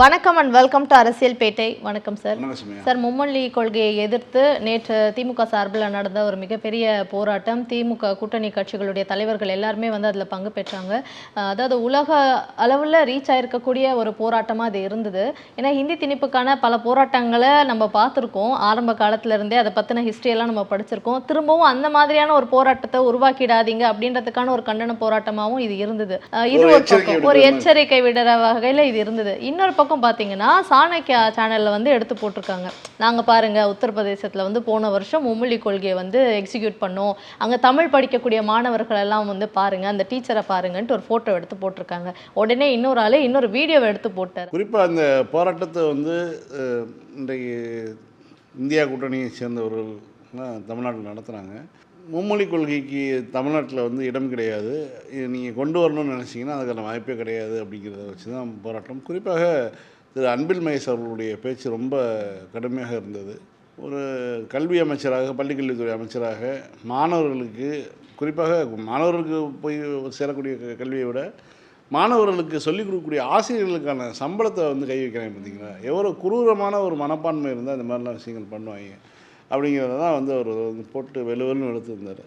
வணக்கம் and welcome to அரசியல் பேட்டை வணக்கம் சார் சார் மும்மொழி கொள்கையை எதிர்த்து நேற்று திமுக சார்பில் நடந்த ஒரு மிகப்பெரிய போராட்டம். திமுக கூட்டணி கட்சிகளுடைய தலைவர்கள் எல்லாருமே வந்து அதில் பங்கு பெற்றாங்க. அதாவது உலக அளவில் ரீச் ஆயிருக்கக்கூடிய ஒரு போராட்டமாக அது இருந்தது. ஏன்னா ஹிந்தி திணிப்புக்கான பல போராட்டங்களை நம்ம பார்த்துருக்கோம். ஆரம்ப காலத்துல இருந்தே அதை பற்றின ஹிஸ்ட்ரியெல்லாம் நம்ம படிச்சிருக்கோம். திரும்பவும் அந்த மாதிரியான ஒரு போராட்டத்தை உருவாக்கிடாதீங்க அப்படின்றதுக்கான ஒரு கண்டன போராட்டமாகவும் இது இருந்தது. இது ஒரு. எச்சரிக்கை விடுற வகையில் இது இருந்தது. இன்னொரு பக்கம் பார்த்தீங்கன்னா சாணக்கியா சேனலில் வந்து எடுத்து போட்டிருக்காங்க. நாங்கள் பாருங்கள் உத்தரப்பிரதேசத்தில் வந்து போன வருஷம் மும்மொழி கொள்கையை வந்து எக்ஸிக்யூட் பண்ணோம். அங்கே தமிழ் படிக்கக்கூடிய மாணவர்கள் எல்லாம் வந்து பாருங்க அந்த டீச்சரை பாருங்கன்ட்டு ஒரு ஃபோட்டோ எடுத்து போட்டிருக்காங்க. உடனே இன்னொரு ஆளே இன்னொரு வீடியோவை எடுத்து போட்டார். குறிப்பாக அந்த போராட்டத்தை வந்து இன்றைக்கு இந்தியா கூட்டணியை சேர்ந்தவர்கள் தமிழ்நாட்டில் நடத்துகிறாங்க மும்மொழி கொள்கைக்கு தமிழ்நாட்டில் வந்து இடம் கிடையாது. நீங்கள் கொண்டு வரணும்னு நினச்சிங்கன்னா அதுக்கான வாய்ப்பே கிடையாது அப்படிங்கிறத வச்சு தான் போராட்டம். குறிப்பாக திரு அன்பில் மகேஷ் அவர்களுடைய பேச்சு ரொம்ப கடுமையாக இருந்தது. ஒரு கல்வி அமைச்சராக பள்ளிக்கல்வித்துறை அமைச்சராக மாணவர்களுக்கு குறிப்பாக மாணவர்களுக்கு போய் சேரக்கூடிய க- கல்வியை விட மாணவர்களுக்கு சொல்லிக் கொடுக்கக்கூடிய ஆசிரியர்களுக்கான சம்பளத்தை வந்து கை வைக்கிறாங்க பார்த்தீங்களா? எவ்வளோ குரூரமான ஒரு மனப்பான்மை இருந்தால் இந்த மாதிரிலாம் விஷயங்கள் பண்ணுவாங்க. அப்படிங்கிறத தான் வந்து அவர் வந்து போட்டு வெளுவெலுன்னு எடுத்திருந்தார்.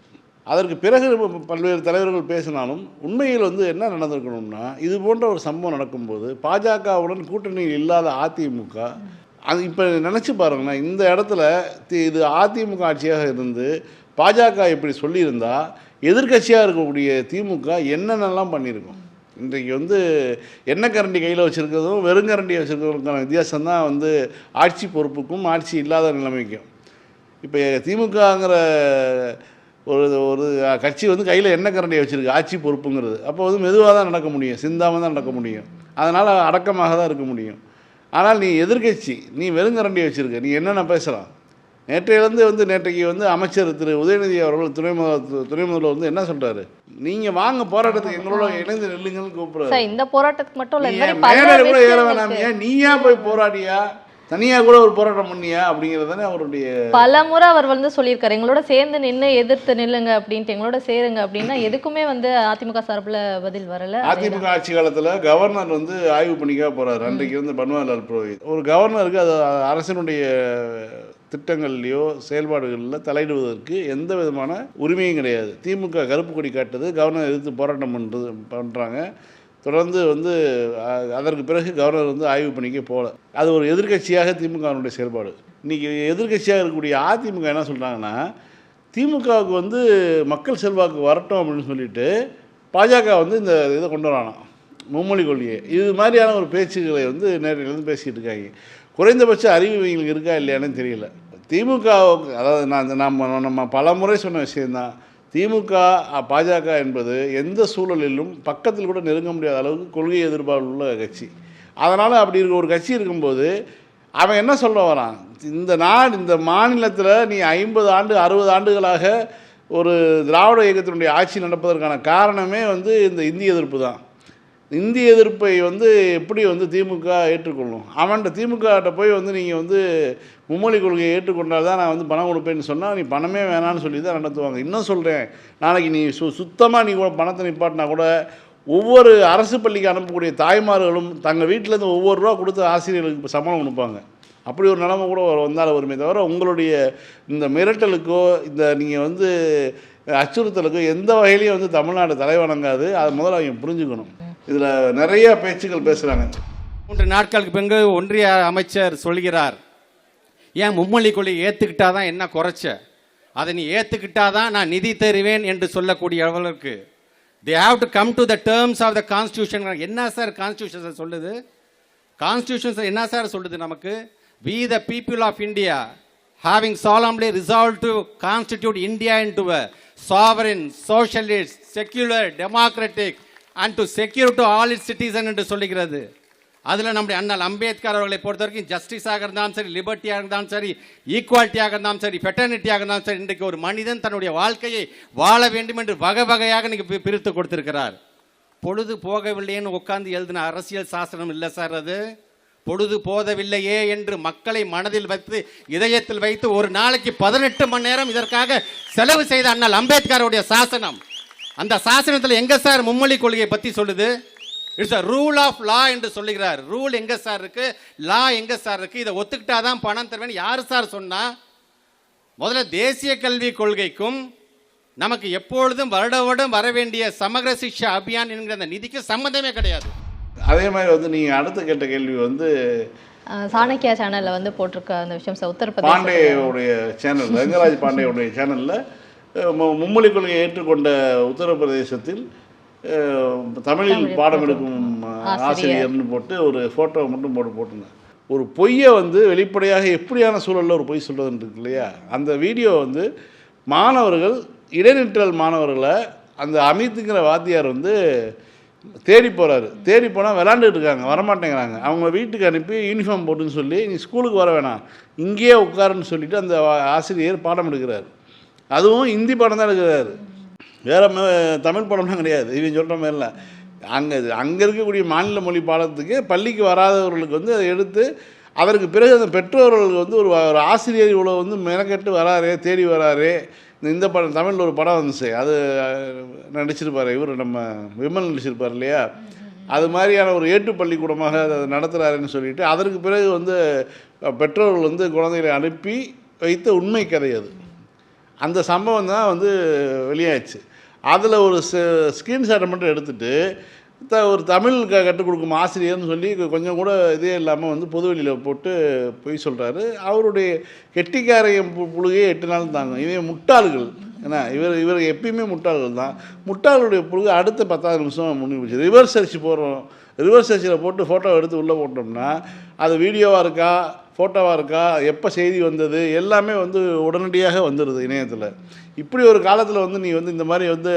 அதற்கு பிறகு பல்வேறு தலைவர்கள் பேசினாலும் உண்மையில் வந்து என்ன நடந்திருக்கணும்னா இது போன்ற ஒரு சம்பவம் நடக்கும்போது பாஜகவுடன் கூட்டணியில் இல்லாத அதிமுக அது இப்போ நினச்சி பாருங்களேன் இந்த இடத்துல தி- இது அதிமுக ஆட்சியாக இருந்து பாஜக இப்படி சொல்லியிருந்தா எதிர்க்கட்சியாக இருக்கக்கூடிய திமுக என்னென்னலாம் பண்ணியிருக்கோம்? இன்றைக்கு வந்து எண்ணெய் கரண்டி கையில் வச்சுருக்கிறதும் வெறுங்கரண்டியை வச்சுருக்கிறதுக்கான வித்தியாசம் தான் வந்து ஆட்சி பொறுப்புக்கும் ஆட்சி இல்லாத நிலைமைக்கும். இப்போ திமுகங்கிற ஒரு ஒரு கட்சி வந்து கையில் எண்ணெய் கரண்டியை வச்சுருக்கு ஆட்சி பொறுப்புங்கிறது. அப்போ வந்து மெதுவாக தான் நடக்க முடியும் சிந்தாமல் தான் நடக்க முடியும். அதனால் அடக்கமாக தான் இருக்க முடியும். ஆனால் நீ எதிர்க்கட்சி நீ வெறுங்கரண்டியை வச்சுருக்க நீ என்னென்ன பேசலாம் நேற்றையிலேருந்து வந்து நேற்றைக்கு வந்து அமைச்சர் திரு. உதயநிதி அவர்கள் துணை முதல்வர் துணை முதல்வர் வந்து என்ன சொல்கிறாரு நீங்கள் வாங்க போராட்டத்துக்கு எங்களோட இணைந்து நில்லுங்கன்னு கூப்பிட்றாரு. இந்த போராட்டத்துக்கு மட்டும் இல்லை மேலே கூட ஏற வேணாமியா நீயா போய் போராடியா? தனியாக கூட ஒரு போராட்டம் பண்ணியா அப்படிங்கிறது தானே அவருடைய பல முறை அவர் வந்து சொல்லியிருக்காரு. எங்களோட சேர்ந்து நின்று எதிர்த்து நில்லுங்க அப்படின்ட்டு எங்களோட சேருங்க அப்படின்னா எதுக்குமே வந்து அதிமுக சார்பில் பதில் வரல. அதிமுக ஆட்சி காலத்தில் கவர்னர் வந்து ஆய்வு பண்ணிக்க போறாரு. அன்றைக்கு வந்து பன்வாரிலால் புரோஹித். ஒரு கவர்னருக்கு அது அரசினுடைய திட்டங்கள்லையோ செயல்பாடுகளில் தலையிடுவதற்கு எந்த விதமான உரிமையும் கிடையாது. திமுக கருப்பு கொடி காட்டுது கவர்னர் எதிர்த்து போராட்டம் பண்ணுறது பண்ணுறாங்க தொடர்ந்து வந்து அதற்கு பிறகு கவர்னர் வந்து ஆய்வு பண்ணிக்க போகல அது ஒரு எதிர்க்கட்சியாக திமுகவினுடைய செயல்பாடு. இன்றைக்கி எதிர்க்கட்சியாக இருக்கக்கூடிய அதிமுக என்ன சொல்கிறாங்கன்னா திமுகவுக்கு வந்து மக்கள் செல்வாக்கு வரட்டும் அப்படின்னு சொல்லிட்டு பாஜக வந்து இந்த இதை கொண்டு வரானாம். மும்மொழி கொள்கையை. இது மாதிரியான ஒரு பேச்சுக்களை வந்து நேரிலிருந்து பேசிகிட்டு இருக்காங்க. குறைந்தபட்ச அறிவு இவங்களுக்கு இருக்கா இல்லையான்னு தெரியல. திமுக அதாவது நான் இந்த நம்ம நம்ம பல முறை சொன்ன விஷயந்தான் திமுக பாஜக என்பது எந்த சூழலிலும் பக்கத்தில் கூட நெருங்க முடியாத அளவுக்கு கொள்கை எதிர்ப்பால் உள்ள கட்சி. அதனால் அப்படி இருக்க ஒரு கட்சி இருக்கும்போது அவன் என்ன சொல்ல வரான்? இந்த நாடு இந்த மாநிலத்தில் நீ ஐம்பது ஆண்டு அறுபது ஆண்டுகளாக ஒரு திராவிட இயக்கத்தினுடைய ஆட்சி நடப்பதற்கான காரணமே வந்து இந்த இந்திய எதிர்ப்பு தான். இந்திய எதிர்ப்பை வந்து எப்படி வந்து திமுக ஏற்றுக்கொள்ளும்? அவன்கிட்ட திமுகட்ட போய் வந்து நீங்கள் வந்து மும்மொழி கொள்கையை ஏற்றுக்கொண்டால் தான் நான் வந்து பணம் கொடுப்பேன்னு சொன்னால் நீ பணமே வேணான்னு சொல்லி தான் நடத்துவாங்க இன்னும் சொல்கிறேன் நாளைக்கு நீ சு சுத்தமாக நீ கூட பணத்தை நிப்பாட்டினா கூட ஒவ்வொரு அரசு பள்ளிக்கு அனுப்பக்கூடிய தாய்மார்களும் தங்கள் வீட்டிலேருந்து ஒவ்வொரு ரூபா கொடுத்து ஆசிரியர்களுக்கு இப்போ சம்பளம் கொடுப்பாங்க அப்படி ஒரு நிலைமை கூட வந்தால் வருமே தவிர உங்களுடைய இந்த மிரட்டலுக்கோ இந்த நீங்கள் வந்து அச்சுறுத்தலுக்கோ எந்த வகையிலையும் வந்து தமிழ்நாடு தலைவணங்காது அது முதல்ல அவங்க புரிஞ்சுக்கணும். இதில் நிறைய பேச்சுக்கள் பேசுகிறாங்க மூன்று நாட்களுக்கு பிறகு ஒன்றிய அமைச்சர் சொல்கிறார் ஏன் மும்மொழி கொள்கையை ஏற்றுக்கிட்டா தான் என்ன குறைச்ச? அதை நீ ஏற்றுக்கிட்டா தான் நான் நிதி தருவேன் என்று சொல்லக்கூடிய அளவுக்கு they have to come to the terms of the constitution என்ன சார் கான்ஸ்டியூஷன் சொல்லுது? கான்ஸ்டியூஷன் என்ன சார் சொல்லுது நமக்கு? We the people of India having solemnly resolved constitute constitute India to a sovereign socialist secular democratic and to secure to all it citizen என்று சொல்லுகிறது. அதில் நம்முடைய அண்ணல் அம்பேத்கர் அவர்களை பொறுத்த வரைக்கும் ஜஸ்டிஸாக இருந்தாலும் சரி லிபர்ட்டியாக இருந்தாலும் சரி ஈக்குவாலிட்டியாக இருந்தாலும் சரி ஃபெட்டர்னிட்டியாக இருந்தாலும் சரி இன்றைக்கு ஒரு மனிதன் தன்னுடைய வாழ்க்கையை வாழ வேண்டும் என்று வகை வகையாக இன்றைக்கி பிரித்து கொடுத்திருக்கிறார். பொழுது போகவில்லைன்னு உட்கார்ந்து எழுதின அரசியல் சாசனம் இல்லை சார் அது? பொழுது போதவில்லையே என்று மக்களை மனதில் வைத்து இதயத்தில் வைத்து ஒரு நாளைக்கு பதினெட்டு மணி நேரம் இதற்காக செலவு செய்த அண்ணல் அம்பேத்கருடைய சாசனம். அந்த சாசனத்தில் எங்க சார் மும்மொழி கொள்கையை பத்தி சொல்லுது? It's a rule of law என்று சொல்லுகிறார். ரூல் எங்க சார் இருக்கு? லா எங்க சார் இருக்கு? இதை ஒத்துக்கிட்டாதான் பணம் தருவேன் யாரு சார் சொன்னா? முதல்ல தேசிய கல்விக் கொள்கைக்கும் நமக்கு எப்பொழுதும் வருட வருடம் வர வேண்டிய சமகர சிக்ஷா அபியான் என்கிற அந்த நிதிக்கு சம்மந்தமே கிடையாது. அதே மாதிரி வந்து நீங்கள் அடுத்து கேட்ட கேள்வி வந்து சாணக்கியா சேனல்ல வந்து போட்டிருக்க அந்த விஷயம் சார் உத்தரப்பிரதேச பாண்டேயுடைய சேனல் ரங்கராஜ் பாண்டேயுடைய சேனலில் மும்மொழி கொள்கையை ஏற்றுக்கொண்ட உத்தரப்பிரதேசத்தில் தமிழில் பாடம் எடுக்கும் ஆசிரியர்னு போட்டு ஒரு ஃபோட்டோவை மட்டும் போட்டு போட்டிருந்தேன் ஒரு பொய்யை வந்து வெளிப்படையாக எப்படியான சூழலில் ஒரு பொய் சொல்கிறதுன்னு இருக்கு இல்லையா? அந்த வீடியோ வந்து மாணவர்கள் இடைநிற்றல் மாணவர்களை அந்த அமித்துங்கிற வாத்தியார் வந்து தேடி போகிறாரு தேடி போனால் விளாண்டுட்டு இருக்காங்க வரமாட்டேங்கிறாங்க. அவங்க வீட்டுக்கு அனுப்பி யூனிஃபார்ம் போட்டுன்னு சொல்லி நீ ஸ்கூலுக்கு வர வேணாம். இங்கேயே உட்காருன்னு சொல்லிட்டு அந்த ஆசிரியர் பாடம் எடுக்கிறார். அதுவும் ஹிந்தி படம் தான் எடுக்கிறாரு. வேற தமிழ் படம்லாம் கிடையாது. இவன் சொல்கிற மாதிரிலாம். அங்கே அங்கே இருக்கக்கூடிய மாநில மொழி பாடத்துக்கு பள்ளிக்கு வராதவர்களுக்கு வந்து அதை எடுத்து அதற்கு பிறகு அந்த பெற்றோர்களுக்கு வந்து ஒரு ஒரு ஆசிரியர் இவ்வளோ வந்து மெனக்கெட்டு வராரே தேடி வராரே. இந்த- இந்த படம் தமிழில் ஒரு படம் வந்துச்சு. அது நடிச்சிருப்பார் இவர் நம்ம விமல் நடிச்சிருப்பார் இல்லையா? அது மாதிரியான ஒரு ஏட்டு பள்ளிக்கூடமாக அதை நடத்துகிறாருன்னு சொல்லிட்டு அதற்கு பிறகு வந்து பெற்றோர்கள் வந்து குழந்தைகளை அனுப்பி வைத்த உண்மை கதை அது. அந்த சம்பவம் தான் வந்து வெளியாச்சு அதில் ஒரு ஸ்க்ரீன்ஷாட்டை மட்டும் எடுத்துகிட்டு த ஒரு தமிழ் க கற்றுக் கொடுக்கும் ஆசிரியர்னு சொல்லி கொஞ்சம் கூட இதே இல்லாமல் வந்து பொதுவெளியில் போட்டு பொய் சொல்கிறாரு அவருடைய கெட்டிக்காரையும் பு- புழுகையே எட்டு நாள் தாங்க இவன் முட்டாள்கள். ஏன்னா இவர் இவர் எப்பயுமே முட்டாள்கள் தான். முட்டாளுடைய புழுகு அடுத்த பத்தாவது நிமிஷம் முடிவு போச்சு. ரிவர்ஸ் அரிசி போடுறோம். ரிவர்ஸ் சர்ச்சில் போட்டு ஃபோட்டோ எடுத்து உள்ளே போட்டோம்னா அது வீடியோவாக இருக்கா? ஃபோட்டோவாக இருக்கா? எப்போ செய்தி வந்தது? எல்லாமே வந்து உடனடியாக வந்துடுது இணையத்தில். இப்படி ஒரு காலத்தில் வந்து நீ வந்து இந்த மாதிரி வந்து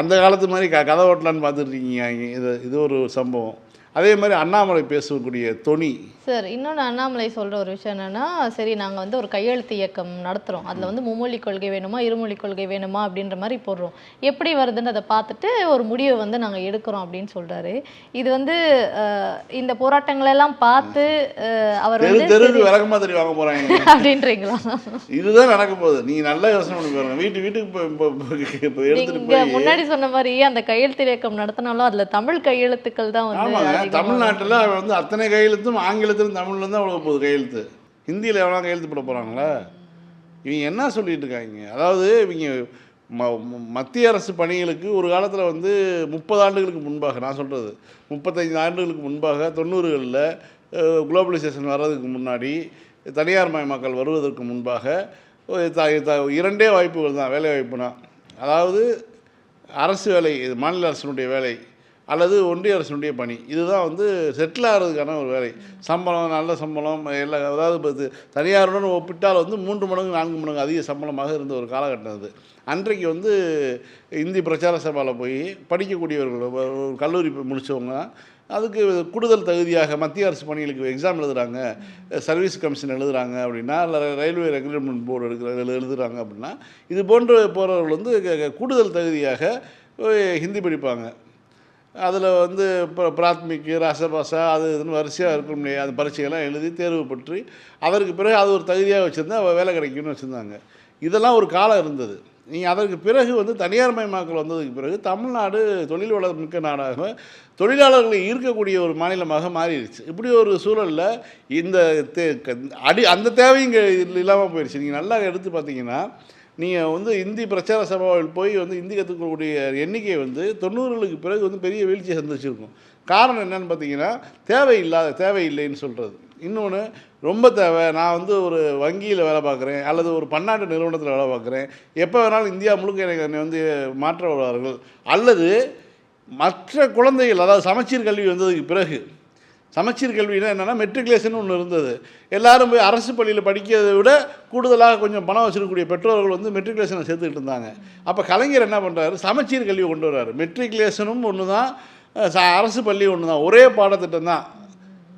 அந்த காலத்து மாதிரி க கதை ஓட்டலான்னு பார்த்துட்டு இருக்கீங்க. இது இது ஒரு சம்பவம். அதே மாதிரி அண்ணாமலை பேசக்கூடிய தொனி. சார் இன்னொன்று அண்ணாமலை சொல்ற ஒரு விஷயம் என்னன்னா சரி நாங்க வந்து ஒரு கையெழுத்து இயக்கம் நடத்துறோம். அதுல வந்து மும்மொழி கொள்கை வேணுமா இருமொழி கொள்கை வேணுமா அப்படின்ற மாதிரி போடுறோம். எப்படி வருதுன்னு அதை பார்த்துட்டு ஒரு முடிவை வந்து நாங்க எடுக்கிறோம் அப்படின்னு சொல்றாரு. இது வந்து இந்த போராட்டங்கள் எல்லாம் பார்த்து அவர் வந்து தெருக்கு விளக்கமா தெரி வாங்க போகிறாங்க அப்படின்றீங்களா? இதுதான் நடக்க போகுது. நீங்கள் நல்லா யோசனை பண்ணி பாருங்க. வீட்டு வீட்டுக்கு இப்போ முன்னாடி சொன்ன மாதிரி அந்த கையெழுத்து இயக்கம் நடத்தினாலும் அதுல தமிழ் கையெழுத்துக்கள் தான் வந்து தமிழ்நாட்டில் வந்து அத்தனை கையெழுத்தும் ஆங்கிலத்திலும் தமிழ்ல தான் அவ்வளோ போகுது கையெழுத்து. ஹிந்தியில் எவ்வளோ கையெழுத்து போட போகிறாங்களா இவங்க என்ன சொல்லிட்டு இருக்காங்க? அதாவது இவங்க ம மத்திய அரசு பணிகளுக்கு ஒரு காலத்தில் வந்து முப்பது ஆண்டுகளுக்கு முன்பாக நான் சொல்கிறது முப்பத்தைந்து ஆண்டுகளுக்கு முன்பாக தொண்ணூறுகளில் குளோபலைசேஷன் வர்றதுக்கு முன்னாடி தனியார் மயமாக்கல் வருவதற்கு முன்பாக த- இரண்டே வாய்ப்புகள் தான் வேலை வாய்ப்புனா அதாவது அரசு வேலை இது மாநில அரசினுடைய வேலை. அல்லது ஒன்றிய அரசுடைய பணி. இதுதான் வந்து செட்டில் ஆகிறதுக்கான ஒரு வேலை. சம்பளம் நல்ல சம்பளம் எல்லா அதாவது இப்போ இது தனியாருடன் ஒப்பிட்டால் வந்து மூன்று மடங்கு நான்கு மடங்கு அதிக சம்பளமாக இருந்த ஒரு காலகட்டம் அது. அன்றைக்கு வந்து இந்தி பிரச்சார சபாவில் போய் படிக்கக்கூடியவர்கள் ஒரு கல்லூரி முடித்தவங்க அதுக்கு கூடுதல் தகுதியாக மத்திய அரசு பணிகளுக்கு எக்ஸாம் எழுதுகிறாங்க சர்வீஸ் கமிஷன் எழுதுகிறாங்க அப்படின்னா இல்லை ரயில்வே ரெக்ரூட்மெண்ட் போர்டு எடுக்கிற எழுதுகிறாங்க அப்படின்னா இது போன்ற போகிறவர்கள் வந்து கூடுதல் தகுதியாக போய் ஹிந்தி படிப்பாங்க. அதில் வந்து இப்போ பிராத்மிக்கு ரசபாசா அது இதுன்னு வரிசையாக இருக்கும் இல்லையா அந்த பரீட்சைகள்லாம் எழுதி தேர்வு பெற்று அதற்கு பிறகு அது ஒரு தகுதியாக வச்சுருந்தா வேலை கிடைக்கும்னு வச்சுருந்தாங்க. இதெல்லாம் ஒரு காலம் இருந்தது. நீங்கள் அதற்கு பிறகு வந்து தனியார் மயமாக்கல் வந்ததுக்கு பிறகு தமிழ்நாடு தொழில் வளம் மிக்க நாடாக தொழிலாளர்களை ஈர்க்கக்கூடிய ஒரு மாநிலமாக மாறிடுச்சு. இப்படி ஒரு சூழலில் இந்த தே- க- அடி அந்த தேவையும் இங்கே இல்லாமல் போயிடுச்சு. நீங்கள் நல்லா எடுத்து பார்த்தீங்கன்னா நீங்கள் வந்து இந்தி பிரச்சார சபாவில் போய் வந்து இந்தி கற்றுக்கக்கூடிய எண்ணிக்கை வந்து தொண்ணூறுகளுக்கு பிறகு வந்து பெரிய வீழ்ச்சியை சந்திச்சிருக்கும். காரணம் என்னன்னு பார்த்தீங்கன்னா தேவையில்லாத தேவையில்லைன்னு சொல்கிறது இன்னொன்று ரொம்ப தேவை. நான் வந்து ஒரு வங்கியில் வேலை பார்க்குறேன் அல்லது ஒரு பன்னாட்டு நிறுவனத்தில் வேலை பார்க்குறேன். எப்போ வேணாலும் இந்தியா முழுக்க எனக்கு என்னை வந்து மாற்ற வருவார்கள் அல்லது மற்ற குழந்தைகள் அதாவது சமச்சீர் கல்வி வந்ததுக்கு பிறகு சமச்சீர் கல்வினா என்னென்னா மெட்ரிகுலேஷன் ஒன்று இருந்தது. எல்லாரும் போய் அரசு பள்ளியில் படிக்கிறதை விட கூடுதலாக கொஞ்சம் பணம் வச்சிருக்கக்கூடிய பெற்றோர்கள் வந்து மெட்ரிகுலேஷனை சேர்த்துக்கிட்டு இருந்தாங்க. அப்போ கலைஞர் என்ன பண்ணுறாரு சமச்சீர் கல்வி கொண்டு வர்றாரு. மெட்ரிகுலேஷனும் ஒன்று தான் ச- அரசு பள்ளி ஒன்று தான் ஒரே பாடத்திட்டம் தான்.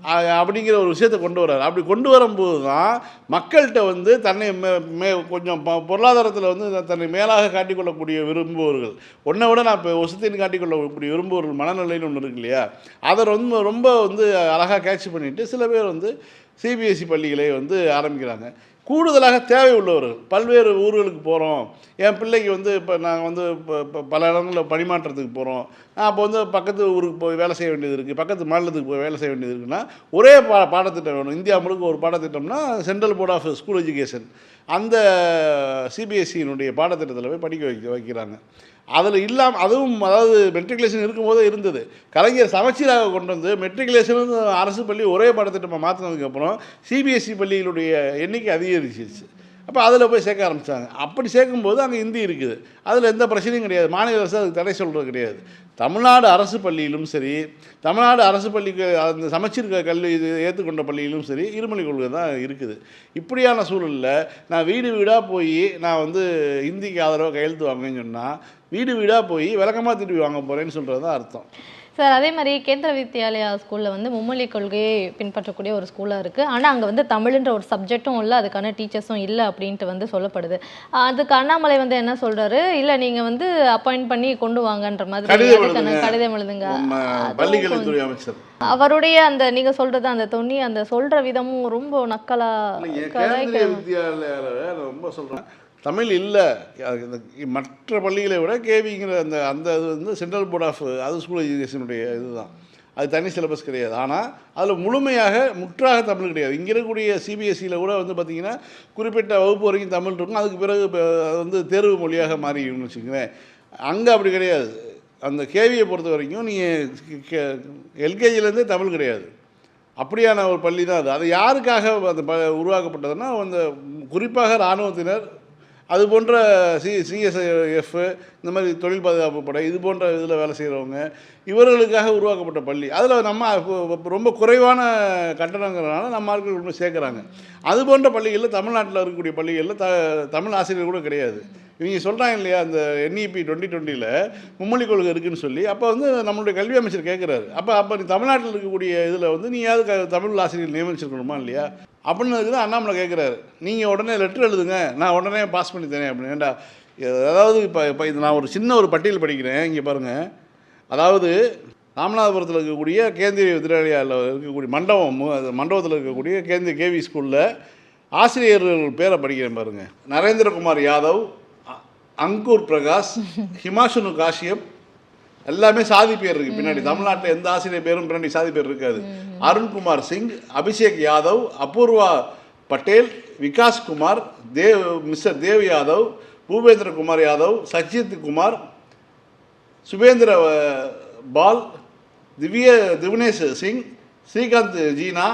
அப்படிங்கிற ஒரு விஷயத்தை கொண்டு வர்றாரு. அப்படி கொண்டு வரும்போது தான் மக்கள்கிட்ட வந்து தன்னை மே மே கொஞ்சம் ப- பொருளாதாரத்தில் வந்து தன்னை மேலாக காட்டிக்கொள்ளக்கூடிய விரும்புவர்கள் ஒன்றை விட நான் இப்போ ஒசத்தின்னு காட்டிக்கொள்ளக்கூடிய விரும்புவர்கள் மனநிலைன்னு ஒன்று இருக்கு இல்லையா? அதை ரொம்ப ரொம்ப வந்து அழகாக கேட்ச் பண்ணிவிட்டு சில பேர் வந்து சிபிஎஸ்சி பள்ளிகளை வந்து ஆரம்பிக்கிறாங்க. கூடுதலாக தேவை உள்ளவர்கள். பல்வேறு ஊர்களுக்கு போகிறோம் என் பிள்ளைக்கு வந்து இப்போ நாங்கள் வந்து இப்போ இப்போ பல இடங்களில் பணிமாற்றத்துக்கு போகிறோம் நான் அப்போ வந்து பக்கத்து ஊருக்கு போய் வேலை செய்ய வேண்டியது இருக்குது பக்கத்து மாநிலத்துக்கு போய் வேலை செய்ய வேண்டியது இருக்குன்னா ஒரே பா பாடத்திட்டம் வேணும். இந்தியா முழுக்க ஒரு பாடத்திட்டம்னா central board of school education. அந்த சிபிஎஸ்சியினுடைய பாடத்திட்டத்தில் போய் படிக்க வைக்க வைக்கிறாங்க. அதில் இல்லாமல் அதுவும் அதாவது மெட்ரிகுலேஷன் இருக்கும்போதே இருந்தது. கலைஞர் சமச்சீராக கொண்டு வந்து மெட்ரிகுலேஷன் அரசு பள்ளி ஒரே பாடத்திட்டமாக மாற்றினதுக்கப்புறம் சிபிஎஸ்சி பள்ளிகளுடைய எண்ணிக்கை அதிகரிச்சிருச்சு. அப்போ அதில் போய் சேர்க்க ஆரம்பித்தாங்க அப்படி சேர்க்கும்போது அங்கே ஹிந்தி இருக்குது. அதில் எந்த பிரச்சனையும் கிடையாது. மாநில அரசு அதுக்கு தடை சொல்கிறது கிடையாது. தமிழ்நாடு அரசு பள்ளியிலும் சரி தமிழ்நாடு அரசு பள்ளிக்கு அந்த சமைச்சிருக்க கல்வி இது ஏற்றுக்கொண்ட பள்ளியிலும் சரி இருமொழி கொள்கை தான் இருக்குது. இப்படியான சூழலில் நான் வீடு வீடாக போய் நான் வந்து ஹிந்திக்கு ஆதரவாக கையெழுத்து வாங்கன்னு சொன்னால் வீடு வீடாக போய் விளக்கமாக திருப்பி வாங்க போகிறேன்னு சொல்கிறது தான் அர்த்தம். சார் அதே மாதிரி கேந்திர வித்யாலயா ஸ்கூலில் வந்து மும்மொழி கொள்கையை பின்பற்றக்கூடிய ஒரு ஸ்கூலாக இருக்குது ஆனால் அங்கே வந்து தமிழ்ன்ற ஒரு சப்ஜெக்ட்டும் இல்லை அதுக்கான டீச்சர்ஸும் இல்லை அப்படின்ட்டு வந்து சொல்லப்படுது. அதுக்கு அண்ணாமலை வந்து என்ன சொல்றாரு? இல்லை நீங்கள் வந்து அப்பாயிண்ட் பண்ணி கொண்டு வாங்கன்ற மாதிரி கடிதம் எழுதுங்க. அவருடைய அந்த நீங்க சொல்றது அந்த தொன்னி அந்த சொல்ற விதமும் ரொம்ப நக்கலா ரொம்ப சொல்கிறேன் தமிழ் இல்லை. மற்ற பள்ளிகளை விட கேவிங்கிற அந்த அந்த இது வந்து சென்ட்ரல் போர்ட் ஆஃப் அது ஸ்கூல் எஜுகேஷனுடைய இதுதான். அது தனி சிலபஸ் கிடையாது. ஆனால் அதில் முழுமையாக முற்றாக தமிழ் கிடையாது. இங்கே இருக்கக்கூடிய சிபிஎஸ்சியில் கூட வந்து பார்த்திங்கன்னா குறிப்பிட்ட வகுப்பு வரைக்கும் தமிழ் இருக்கும். அதுக்கு பிறகு அது வந்து தேர்வு மொழியாக மாறிடும்னு வச்சுக்கோங்களேன். அங்கே அப்படி கிடையாது. அந்த கேவியை பொறுத்த வரைக்கும் நீங்கள் எல்கேஜிலேருந்தே தமிழ் கிடையாது. அப்படியான ஒரு பள்ளி தான் அது. அது யாருக்காக அந்த ப உருவாக்கப்பட்டதுன்னா அந்த குறிப்பாக இராணுவத்தினர் அது போன்ற சி சிஎஸ்எஃப் இந்த மாதிரி தொழில் பாதுகாப்பு படை இது போன்ற இதில் வேலை செய்கிறவங்க இவர்களுக்காக உருவாக்கப்பட்ட பள்ளி. அதில் நம்ம ரொம்ப குறைவான கட்டணங்கிறனால நம்ம ஆட்கள் கொண்டு சேர்க்குறாங்க. அது போன்ற பள்ளிகளில் தமிழ்நாட்டில் இருக்கக்கூடிய பள்ளிகளில் த தமிழ் ஆசிரியர் கூட கிடையாது. இவங்க சொல்கிறாங்க இல்லையா அந்த என்இபி டுவெண்ட்டி டுவெண்ட்டியில் மும்மொழி கொள்கை இருக்குதுன்னு சொல்லி அப்போ வந்து நம்மளுடைய கல்வி அமைச்சர் கேட்குறாரு. அப்போ அப்போ நீ தமிழ்நாட்டில் இருக்கக்கூடிய இதில் வந்து நீ யாவது க- தமிழ் ஆசிரியர் நியமிச்சிருக்கணுமா இல்லையா? அப்படின்னு தான் அண்ணாமலை கேட்குறாரு நீங்கள் உடனே லெட்டர் எழுதுங்க. நான் உடனே பாஸ் பண்ணி தரேன் அப்படின்னு. ஏண்டா அதாவது இப்போ இப்போ இது நான் ஒரு சின்ன ஒரு பட்டியல் படிக்கிறேன். இங்கே பாருங்கள் அதாவது ராமநாதபுரத்தில் இருக்கக்கூடிய கேந்திரிய வித்யாலயாவில் இருக்கக்கூடிய மண்டபம் அது மண்டபத்தில் இருக்கக்கூடிய கேந்திரிய கேவி ஸ்கூலில் ஆசிரியர்கள் பேரை படிக்கிறேன் பாருங்கள் நரேந்திரகுமார் யாதவ் அ- அங்கூர் பிரகாஷ் ஹிமாஷனு காஷ்யப் எல்லாமே சாதி பேர் இருக்கு. பின்னாடி தமிழ்நாட்டில் எந்த ஆசிரியர் பேரும் பின்னாடி சாதி பேர் இருக்காது. அருண்குமார் சிங் அபிஷேக் யாதவ் அபூர்வா பட்டேல் விகாஸ் குமார் தேவ் மிஸ்டர் தேவ் யாதவ் பூபேந்திர குமார் யாதவ் சச்சித் குமார் சுபேந்திர பால் திவ்ய திவினேஷ் சிங் ஸ்ரீகாந்த் ஜீனா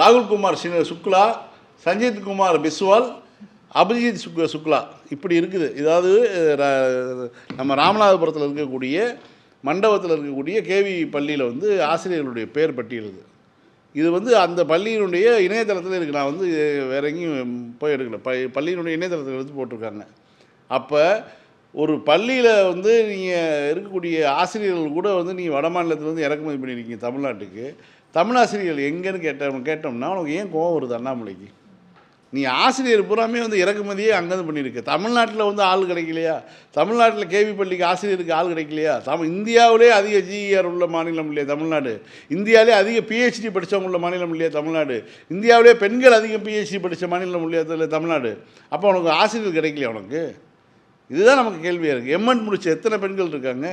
ராகுல் குமார் சுக்லா சஞ்சீத் குமார் பிஸ்வால் அபிஜித் சுக் சுக்லா. இப்படி இருக்குது. இதாவது நம்ம ராமநாதபுரத்தில் இருக்கக்கூடிய மண்டபத்தில் இருக்கக்கூடிய கேவி பள்ளியில் வந்து ஆசிரியர்களுடைய பேர் பட்டியல் இது இது வந்து அந்த பள்ளியினுடைய இணையதளத்தில் இருக்குது நான் வந்து வேற எங்கேயும் போய் எடுக்கல. ப பள்ளியினுடைய இணையதளத்தில் எடுத்து போட்டிருக்காங்க. அப்போ ஒரு பள்ளியில் வந்து நீங்கள் இருக்கக்கூடிய ஆசிரியர்கள் கூட வந்து நீங்கள் வட மாநிலத்திலேருந்து இறக்குமதி பண்ணியிருக்கீங்க தமிழ்நாட்டுக்கு. தமிழ் ஆசிரியர்கள் எங்கேன்னு கேட்ட கேட்டோம்னா உனக்கு ஏன் கோவம் வருது அண்ணாமலைக்கு? நீ ஆசிரியர் பூராமே வந்து இறக்குமதியே அங்கேருந்து பண்ணியிருக்க. தமிழ்நாட்டில் வந்து ஆள் கிடைக்கலையா? தமிழ்நாட்டில் கேவி பள்ளிக்கு ஆசிரியருக்கு ஆள் கிடைக்கலையா? தமிழ் இந்தியாவிலே அதிக ஜிஆர் உள்ள மாநிலம் இல்லையா தமிழ்நாடு? இந்தியாவிலே அதிக பிஹெச்டி படித்தவங்க உள்ள மாநிலம் இல்லையா தமிழ்நாடு? இந்தியாவிலே பெண்கள் அதிகம் பிஹெச்டி படித்த மாநிலம் இல்லையா தமிழ்நாடு? அப்போ உனக்கு ஆசிரியர் கிடைக்கலையா உனக்கு? இதுதான் நமக்கு கேள்வியாக இருக்குது எம்என் முடிச்ச எத்தனை பெண்கள் இருக்காங்க?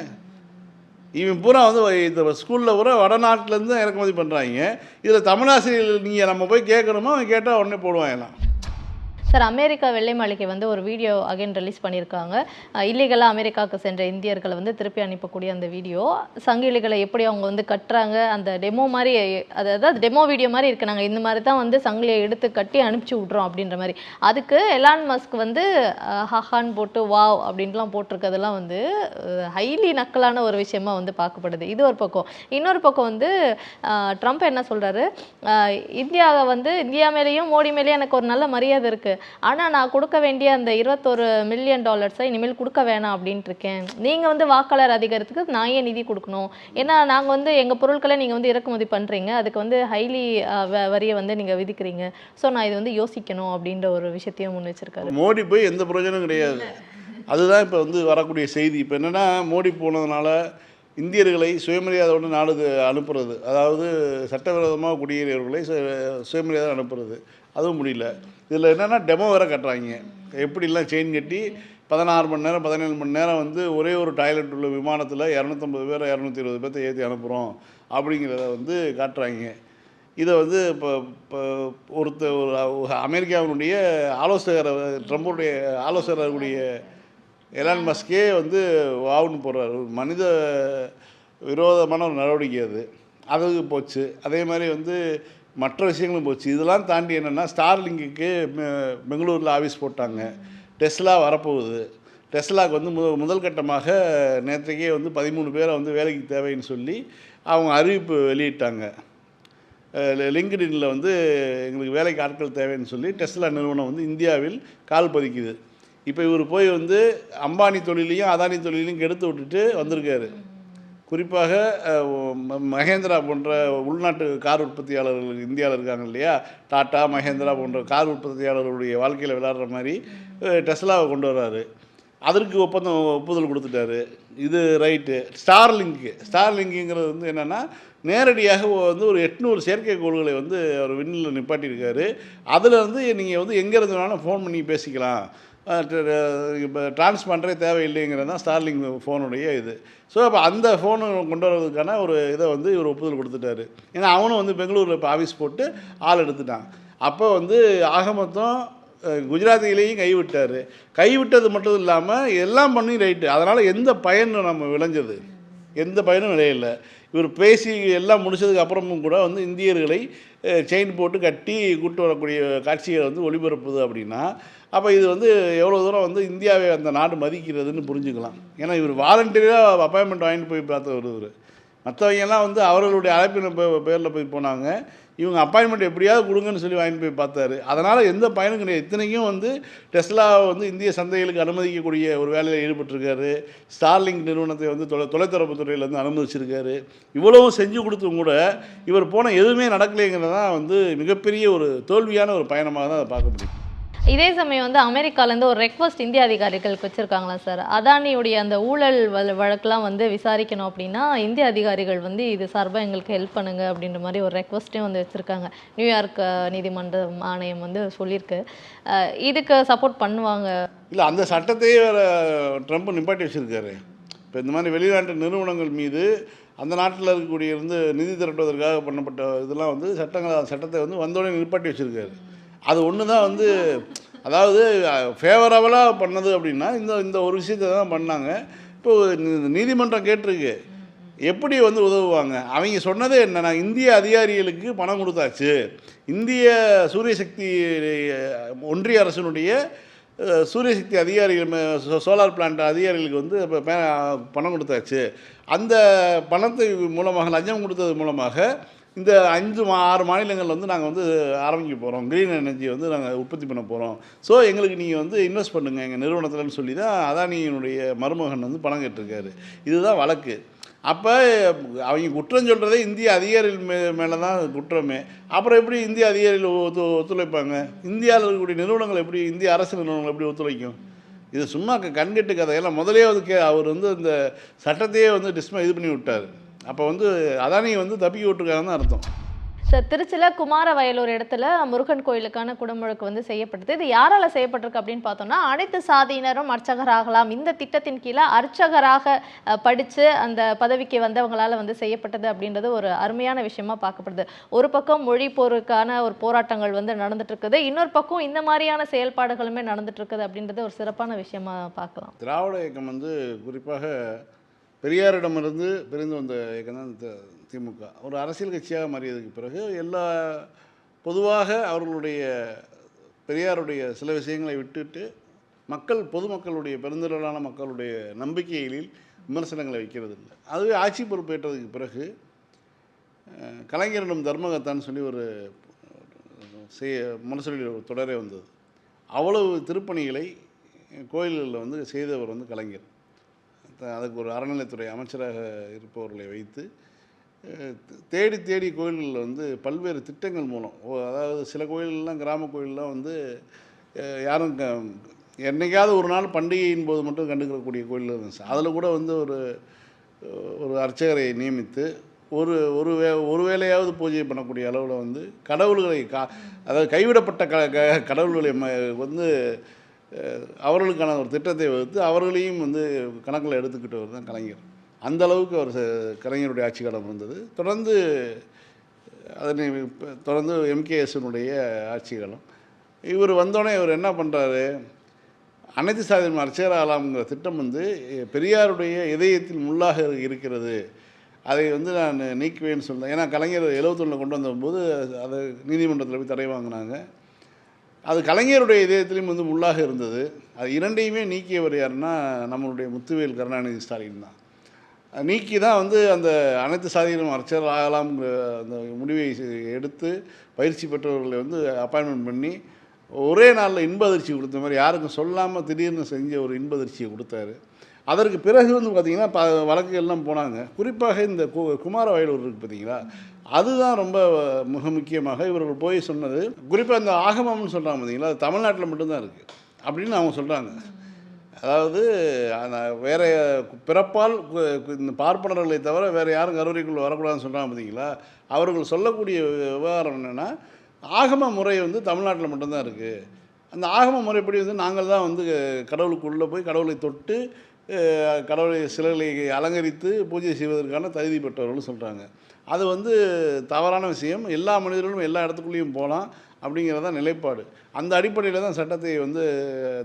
இவன் பூரா வந்து இந்த ஸ்கூலில் பூரா வடநாட்டிலேருந்து இறக்குமதி பண்ணுறாங்க இதில் தமிழாசிரியர்கள் நீங்கள் நம்ம போய் கேட்கணுமோ அவன் கேட்டால் உடனே போடுவான் எல்லாம். சார் அமெரிக்கா வெள்ளை மாளிகை வந்து ஒரு வீடியோ அகைன் ரிலீஸ் பண்ணியிருக்காங்க இல்லீகலாக அமெரிக்காவுக்கு சென்ற இந்தியர்களை வந்து திருப்பி அனுப்பக்கூடிய அந்த வீடியோ சங்கிலிகளை எப்படி அவங்க வந்து கட்டுறாங்க? அந்த டெமோ மாதிரி அதாவது டெமோ வீடியோ மாதிரி இருக்கு. நாங்கள் இந்த மாதிரி தான் வந்து சங்கிலியை எடுத்து கட்டி அனுப்பிச்சி விட்றோம் அப்படின்ற மாதிரி. அதுக்கு எலான் மஸ்க் வந்து ஹஹான் போட்டு வாவ் அப்படின்ட்டுலாம் போட்டிருக்கிறதெல்லாம் வந்து ஹைலி நக்கலான ஒரு விஷயமா வந்து பார்க்கப்படுது. இது ஒரு பக்கம். இன்னொரு பக்கம் வந்து ட்ரம்ப் என்ன சொல்கிறாரு இந்தியாவை வந்து இந்தியா மேலேயும் மோடி மேலேயும் எனக்கு ஒரு நல்ல மரியாதை இருக்குது ஆனால் நான் கொடுக்க வேண்டிய அந்த இருபத்தொரு மில்லியன் டாலர்ஸை இனிமேல் கொடுக்க வேணாம் அப்படின்ட்டு இருக்கேன் நீங்கள் வந்து வாக்காளர் அதிகாரத்துக்கு நான் ஏன் நிதி கொடுக்கணும். ஏன்னா நாங்கள் வந்து எங்கள் பொருட்களை நீங்கள் வந்து இறக்குமதி பண்ணுறீங்க அதுக்கு வந்து ஹைலி வரியை வந்து நீங்கள் விதிக்கிறீங்க. ஸோ நான் இது வந்து யோசிக்கணும் அப்படின்ற ஒரு விஷயத்தையும் முன் வச்சிருக்காரு. மோடி போய் எந்த பிரயோஜனம் கிடையாது. அதுதான் இப்போ வந்து வரக்கூடிய செய்தி. இப்போ என்னென்னா மோடி போனதுனால இந்தியர்களை சுயமரியாதையோடு நாடு அனுப்புறது. அதாவது சட்டவிரோதமாக குடியேறியவர்களை சு- சுயமரியாதை அனுப்புறது. அதுவும் முடியல. இதில் என்னென்னா டெமோ வேறு கட்டுறாங்க. எப்படிலாம் செயின் கட்டி பதினாறு மணி நேரம் பதினேழு மணி நேரம் வந்து ஒரே ஒரு டாய்லெட் உள்ள விமானத்தில் இரநூத்தம்பது பேர் இரநூத்தி இருபது பேர்த்த ஏற்றி அனுப்புகிறோம் அப்படிங்கிறத வந்து காட்டுறாங்க. இதை வந்து இப்போ இப்போ ஒருத்த ஒரு அமெரிக்காவினுடைய ஆலோசகர் ட்ரம்புடைய ஆலோசகருடைய எலான் மஸ்கே வந்து வாவுன்னு போடுறாரு. மனித விரோதமான ஒரு நடவடிக்கை அது. அதுக்கு போச்சு. அதே மாதிரி வந்து மற்ற விஷயங்களும் போச்சு. இதெல்லாம் தாண்டி என்னென்னா ஸ்டார்லிங்குக்கு பெங்களூரில் ஆஃபீஸ் போட்டாங்க. டெஸ்லா வரப்போகுது. டெஸ்லாக்கு வந்து முத முதல் கட்டமாக நேற்றைக்கே வந்து பதிமூணு பேரை வந்து வேலைக்கு தேவைன்னு சொல்லி அவங்க அறிவிப்பு வெளியிட்டாங்க. லிங்க்டின்ல வந்து எங்களுக்கு வேலைக்கு ஆட்கள் தேவைன்னு சொல்லி டெஸ்லா நிறுவனம் வந்து இந்தியாவில் கால் பதிக்குது. இப்போ இவர் போய் வந்து அம்பானி தொழிலையும் அதானி தொழிலையும் கெடுத்து விட்டுட்டு வந்திருக்காரு. குறிப்பாக ம- மகேந்திரா போன்ற உள்நாட்டு கார் உற்பத்தியாளர்கள் இந்தியாவில் இருக்காங்க இல்லையா? டாட்டா மகேந்திரா போன்ற கார் உற்பத்தியாளர்களுடைய வாழ்க்கையில் விளையாடுற மாதிரி டெஸ்லாவை கொண்டு வர்றாரு அதற்கு ஒப்பந்தம் ஒப்புதல் கொடுத்துட்டாரு. இது ரைட்டு. ஸ்டார்லிங்க்கு. ஸ்டார்லிங்குங்கிறது வந்து என்னென்னா நேரடியாக வந்து ஒரு எட்நூறு செயற்கைக்கோள்களை வந்து அவர் விண்ணில் நிப்பாட்டியிருக்காரு. அதில் வந்து நீங்கள் வந்து எங்கே இருந்தாலும் வேணாலும் ஃபோன் பண்ணி பேசிக்கலாம். இப்போ பண்ணுறே தேவையில்லைங்கிறது தான் ஸ்டார்லிங் ஃபோனுடைய இது. ஸோ அப்போ அந்த ஃபோனு கொண்டு வர்றதுக்கான ஒரு இதை வந்து இவர் ஒப்புதல் கொடுத்துட்டாரு. ஏன்னா அவனும் வந்து பெங்களூரில் இப்போ ஆஃபீஸ் போட்டு ஆள் எடுத்துட்டான். அப்போ வந்து ஆக மொத்தம் அஹ், குஜராத்திலையும் கைவிட்டார். கைவிட்டது மட்டும் இல்லாமல் எல்லாம் பண்ணி ரைட்டு. அதனால் எந்த பயனும் நம்ம விளைஞ்சது. எந்த பயனும் விளையல. இவர் பேசி எல்லாம் முடிச்சதுக்கு அப்புறமும் கூட வந்து இந்தியர்களை செயின் போட்டு கட்டி கூட்டு வரக்கூடிய காட்சிகளை வந்து ஒளிபரப்புது அப்படின்னா அப்போ இது வந்து எவ்வளோ தூரம் வந்து இந்தியாவை அந்த நாடு மதிக்கிறதுன்னு புரிஞ்சுக்கலாம். ஏன்னா இவர் வாலண்டியராக அப்பாயின்மெண்ட் வாங்கிட்டு போய் பார்த்து இவர். மற்றவங்க எல்லாம் வந்து அவர்களுடைய அழைப்பின் பேரில் போய் போனாங்க. இவங்க அப்பாயின்மெண்ட் எப்படியாவது கொடுங்கன்னு சொல்லி வாங்கிட்டு போய் பார்த்தாரு. அதனால் எந்த பயனும் கிடையாது. இத்தனைக்கும் வந்து டெஸ்லா வந்து இந்திய சந்தைகளுக்கு அனுமதிக்கக்கூடிய ஒரு வேலையில் ஈடுபட்டிருக்காரு. ஸ்டார்லிங்க் நிறுவனத்தை வந்து தொலை தொலைத்தொடர்பு துறையில் வந்து அனுமதிச்சிருக்காரு. இவ்வளவும் செஞ்சு கொடுத்தும் கூட இவர் போன எதுவுமே நடக்கலைங்கிறது தான் வந்து மிகப்பெரிய ஒரு தோல்வியான ஒரு பயணமாக தான் அதை பார்க்க முடியும். இதே சமயம் வந்து அமெரிக்காலேருந்து ஒரு ரெக்வஸ்ட் இந்திய அதிகாரிகளுக்கு வச்சுருக்காங்களா சார். அதானியுடைய அந்த ஊழல் வழ- வந்து விசாரிக்கணும் அப்படின்னா இந்திய அதிகாரிகள் வந்து இது சார்பாக எங்களுக்கு ஹெல்ப் பண்ணுங்க அப்படின்ற மாதிரி ஒரு ரெக்வஸ்ட்டையும் வந்து வச்சுருக்காங்க. நியூயார்க் நீதிமன்ற நீதிமன்றம் ஆணையம் வந்து சொல்லியிருக்கு. இதுக்கு சப்போர்ட் பண்ணுவாங்க. இல்லை அந்த சட்டத்தையே ட்ரம்ப் நிப்பாட்டி வச்சுருக்காரு. இப்போ இந்த மாதிரி வெளிநாட்டு நிறுவனங்கள் மீது அந்த நாட்டில் இருக்கக்கூடிய இருந்து நிதி திரட்டுவதற்காக பண்ணப்பட்ட இதெல்லாம் வந்து சட்டங்கள் சட்டத்தை வந்து வந்தோடனே நிப்பாட்டி வச்சுருக்காரு. அது ஒன்று தான் வந்து அதாவது ஃபேவரபுளாக பண்ணது அப்படின்னா இந்த இந்த ஒரு விஷயத்தை தான் பண்ணாங்க. இப்போ நீதிமன்றம் கேட்டிருக்கு. எப்படி வந்து உதவுவாங்க? அவங்க சொன்னதே என்னென்னா இந்திய அதிகாரிகளுக்கு பணம் கொடுத்தாச்சு. இந்திய சூரியசக்தி ஒன்றிய அரசினுடைய சூரியசக்தி அதிகாரிகள் சோலார் பிளான்ட் அதிகாரிகளுக்கு வந்து பணம் கொடுத்தாச்சு. அந்த பணத்தை மூலமாக லஞ்சம் கொடுத்தது மூலமாக இந்த அஞ்சு மா ஆறு மாநிலங்களில் வந்து நாங்கள் வந்து ஆரம்பிக்க போகிறோம் க்ரீன் எனர்ஜி வந்து நாங்கள் உற்பத்தி பண்ண போகிறோம் ஸோ எங்களுக்கு நீங்கள் வந்து இன்வெஸ்ட் பண்ணுங்கள் எங்கள் நிறுவனத்தில்னு சொல்லி தான் அதானியினுடைய மருமகன் வந்து பணம் கேட்டிருக்காரு. இதுதான் வழக்கு. அப்போ அவங்க குற்றம் சொல்கிறதே இந்திய அதிகாரிகள் மே மேலே தான் குற்றமே. அப்புறம் எப்படி இந்திய அதிகாரிகள் ஒத்து ஒத்துழைப்பாங்க? இந்தியாவில் இருக்கக்கூடிய நிறுவனங்கள் எப்படி இந்திய அரசு நிறுவனங்கள் எப்படி ஒத்துழைக்கும்? இது சும்மா க- கதையெல்லாம். முதலே வந்து கே அவர் வந்து இந்த சட்டத்தையே வந்து டிஸ்ம இது பண்ணி விட்டார். அப்போ வந்து அதானி வந்து தப்பிக்க விட்டுருக்காங்கன்னு தான் அர்த்தம். சார் திருச்சியில் குமார வயலூர் இடத்துல முருகன் கோயிலுக்கான குடமுழுக்கு வந்து செய்யப்பட்டது. இது யாரால செய்யப்பட்டிருக்கு அப்படின்னு பார்த்தோம்னா அனைத்து சாதியினரும் அர்ச்சகராகலாம். இந்த திட்டத்தின் கீழே அர்ச்சகராக படிச்சு அந்த பதவிக்கு வந்தவங்களால வந்து செய்யப்பட்டது அப்படின்றது ஒரு அருமையான விஷயமா பார்க்கப்படுது. ஒரு பக்கம் மொழி போருக்கான ஒரு போராட்டங்கள் வந்து நடந்துட்டு இருக்குது இன்னொரு பக்கம் இந்த மாதிரியான செயல்பாடுகளுமே நடந்துட்டு இருக்குது அப்படின்றது ஒரு சிறப்பான விஷயமா பார்க்கலாம். திராவிட இயக்கம் வந்து குறிப்பாக பெரியாரிடமிருந்து பிரிந்து வந்த இயக்கம் தான் திமுக. ஒரு அரசியல் கட்சியாக மாறியதுக்கு பிறகு எல்லா பொதுவாக அவர்களுடைய பெரியாருடைய சில விஷயங்களை விட்டுட்டு மக்கள் பொதுமக்களுடைய பெருந்திரளான மக்களுடைய நம்பிக்கைகளில் விமர்சனங்களை வைக்கிறது இல்லை அதுவே ஆட்சி பொறுப்பேற்றதுக்கு பிறகு கலைஞரிடம் தர்மகத்தான்னு சொல்லி ஒரு செய்ய முரசொலி ஒரு தொடரே வந்தது. அவ்வளவு திருப்பணிகளை கோயில்களில் வந்து செய்தவர் வந்து கலைஞர். அதுக்கு ஒரு அறநிலைத்துறை அமைச்சராக இருப்பவர்களை வைத்து தேடி தேடி கோயில்களில் வந்து பல்வேறு திட்டங்கள் மூலம் ஓ, அதாவது சில கோயிலெலாம் கிராம கோயிலெலாம் வந்து யாரும் என்றைக்காவது என்னைக்காவது ஒரு நாள் பண்டிகையின் போது மட்டும் கண்டுக்கிறக்கூடிய கோயில் இருந்துச்சு. அதில் கூட வந்து ஒரு ஒரு அர்ச்சகரை நியமித்து ஒரு ஒரு வே ஒரு வேளையாவது பூஜை பண்ணக்கூடிய அளவில் வந்து கடவுள்களை கா அதாவது கைவிடப்பட்ட க க- கடவுள்களை ம வந்து அவர்களுக்கான ஒரு திட்டத்தை வகுத்து அவர்களையும் வந்து கணக்கில் எடுத்துக்கிட்டவர் தான் கலைஞர். அந்த அளவுக்கு அவர் கலைஞருடைய ஆட்சி காலம் இருந்தது. தொடர்ந்து அதனை தொடர்ந்து எம்கேஎஸ்னுடைய ஆட்சி காலம். இவர் வந்தோடனே இவர் என்ன பண்ணுறாரு அனைத்து சாதியும் அர்ச்சகர் ஆலாம்ங்கிற திட்டம் வந்து பெரியாருடைய இதயத்தில் முள்ளாக இருக்கிறது. அதை வந்து நான் நீக்குவேன்னு சொன்னேன் ஏன்னா கலைஞர் எழுபத்தொன்னில் கொண்டு வந்தபோது அதை நீதிமன்றத்தில் போய் தடை வாங்கினாங்க. அது கலைஞருடைய இதயத்திலையும் வந்து முள்ளாக இருந்தது. அது இரண்டையுமே நீக்கியவர் யாருன்னா நம்மளுடைய முத்துவேல் கருணாநிதி ஸ்டாலின் தான். நீக்கி தான் வந்து அந்த அனைத்து சாதியிலும் அர்ச்சகர் ஆகலாம்ங்கிற அந்த முடிவை எடுத்து பயிற்சி பெற்றவர்களை வந்து அப்பாயின்மெண்ட் பண்ணி ஒரே நாளில் இன்ப அதிர்ச்சி கொடுத்த மாதிரி யாருக்கும் சொல்லாமல் திடீர்னு செஞ்ச ஒரு இன்ப அதிர்ச்சியை கொடுத்தாரு. அதற்கு பிறகு வந்து பார்த்திங்கன்னா ப வழக்குகள்லாம் போனாங்க. குறிப்பாக இந்த கு குமார வயலூர் இருக்குது பார்த்தீங்களா அதுதான் ரொம்ப மிக முக்கியமாக இவர்கள் போய் சொன்னது. குறிப்பாக இந்த ஆகமம்னு சொல்கிறாங்க பார்த்தீங்களா அது தமிழ்நாட்டில் மட்டும்தான் இருக்குது அப்படின்னு அவங்க சொல்கிறாங்க அதாவது அந்த வேற பிறப்பால் இந்த பார்ப்பனர்களை தவிர வேறு யாரும் கருவறைக்குள் வரக்கூடாதுன்னு சொல்கிறாங்க பார்த்தீங்களா அவர்கள் சொல்லக்கூடிய விவகாரம் என்னென்னா ஆகம முறை வந்து தமிழ்நாட்டில் மட்டும்தான் இருக்குது அந்த ஆகம முறைப்படி வந்து நாங்கள் தான் வந்து கடவுளுக்குள்ளே போய் கடவுளை தொட்டு கடவுளை சிலைகளை அலங்கரித்து பூஜை செய்வதற்கான தகுதி பெற்றவர்கள் சொல்கிறாங்க அது வந்து தவறான விஷயம். எல்லா மனிதர்களும் எல்லா இடத்துக்குள்ளேயும் போகலாம் அப்படிங்கிறது தான் நிலைப்பாடு. அந்த அடிப்படையில் தான் சட்டத்தை வந்து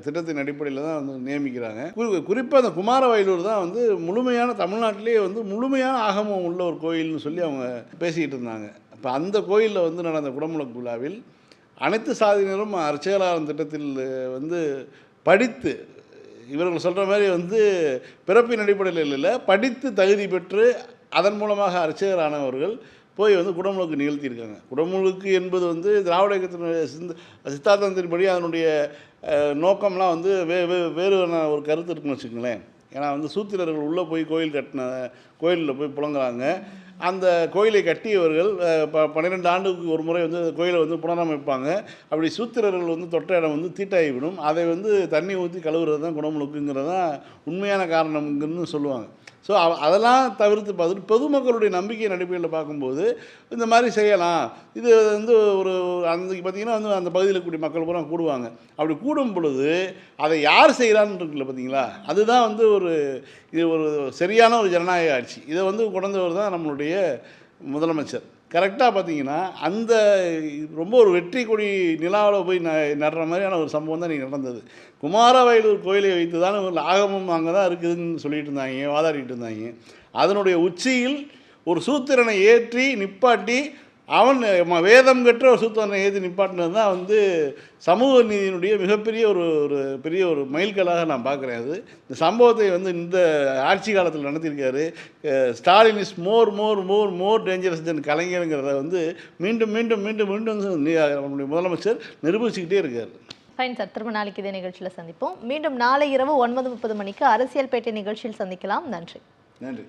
திட்டத்தின் அடிப்படையில் தான் வந்து நியமிக்கிறாங்க. குறி குறிப்பாக அந்த குமாரவயலூர் தான் வந்து முழுமையான தமிழ்நாட்டிலேயே வந்து முழுமையான ஆகமம் உள்ள ஒரு கோயில்னு சொல்லி அவங்க பேசிக்கிட்டு இருந்தாங்க. இப்போ அந்த கோயிலில் வந்து நடந்த குடமுழக்கு விழாவில் அனைத்து சாதியினரும் அர்ச்சகராம் திட்டத்தில் வந்து படித்து இவர்கள் சொல்கிற மாதிரி வந்து பிறப்பின் அடிப்படையில் இல்லை படித்து தகுதி பெற்று அதன் மூலமாக அர்ச்சகரானவர்கள் போய் வந்து குடமுழுக்கு நிகழ்த்தியிருக்காங்க. குடமுழுக்கு என்பது வந்து திராவிட இயக்கத்தினுடைய சிந்த சித்தாந்தத்தின்படி அதனுடைய நோக்கம்லாம் வந்து வே வே வேறு ஒரு கருத்து இருக்குன்னு வச்சுக்கோங்களேன். ஏன்னா வந்து சூத்திரர்கள் உள்ளே போய் கோயில் கட்டின கோயிலில் போய் புழங்குறாங்க அந்த கோயிலை கட்டியவர்கள் ப பன்னிரெண்டு ஆண்டுக்கு ஒரு முறை வந்து அந்த கோயிலை வந்து புனரமைப்பாங்க. அப்படி சூத்திரர்கள் வந்து தொட்ட இடம் வந்து தீட்டாகிவிடும். அதை வந்து தண்ணி ஊற்றி கழுவுறது தான் குணமுழுக்குங்கிறது தான் உண்மையான காரணம்னு சொல்லுவாங்க. ஸோ அதெல்லாம் தவிர்த்து பார்த்துட்டு பொதுமக்களுடைய நம்பிக்கை நடைமுறையில் பார்க்கும்போது இந்த மாதிரி செய்யலாம். இது வந்து ஒரு அன்றைக்கு பார்த்திங்கன்னா வந்து அந்த பகுதியில் கூடிய மக்கள் பூரா கூடுவாங்க. அப்படி கூடும் பொழுது அதை யார் செய்கிறான்னு இருக்குல்ல பார்த்தீங்களா? அதுதான் வந்து ஒரு இது ஒரு சரியான ஒரு ஜனநாயக ஆட்சி. இதை வந்து கொண்டவர் தான் நம்மளுடைய முதலமைச்சர். கரெக்டாக பார்த்தீங்கன்னா அந்த ரொம்ப ஒரு வெற்றி கொடி நிலாவில் போய் ந நடுற மாதிரியான ஒரு சம்பவம் தான் இன்றைக்கி நடந்தது. குமாரவயலூர் கோயிலை வைத்து தான் ஒரு ஆகமம் அங்கே தான் இருக்குதுன்னு சொல்லிட்டு இருந்தாங்க வாதாடிட்டு இருந்தாங்க. அதனுடைய உச்சியில் ஒரு சூத்திரனை ஏற்றி நிப்பாட்டி அவன் வேதம் கற்ற ஒரு சூத்திரனை ஏற்றி நிப்பாட்டினது தான் வந்து சமூக நீதியினுடைய மிகப்பெரிய ஒரு ஒரு பெரிய ஒரு மைல்கல்லாக நான் பார்க்குறேன் அது. இந்த சம்பவத்தை வந்து இந்த ஆட்சி காலத்தில் நடத்தியிருக்காரு Stalin is more more more more dangerous than கலைஞருங்கிறத வந்து மீண்டும் மீண்டும் மீண்டும் மீண்டும் நம்முடைய முதலமைச்சர் நிரூபிச்சுக்கிட்டே இருக்கார். ஃபைன் சார் திரும்ப நாளைக்கு இதே நிகழ்ச்சியில் சந்திப்போம். மீண்டும் நாளை இரவு ஒன்பது முப்பது மணிக்கு அரசியல் பேட்டை நிகழ்ச்சியில் சந்திக்கலாம். நன்றி. நன்றி.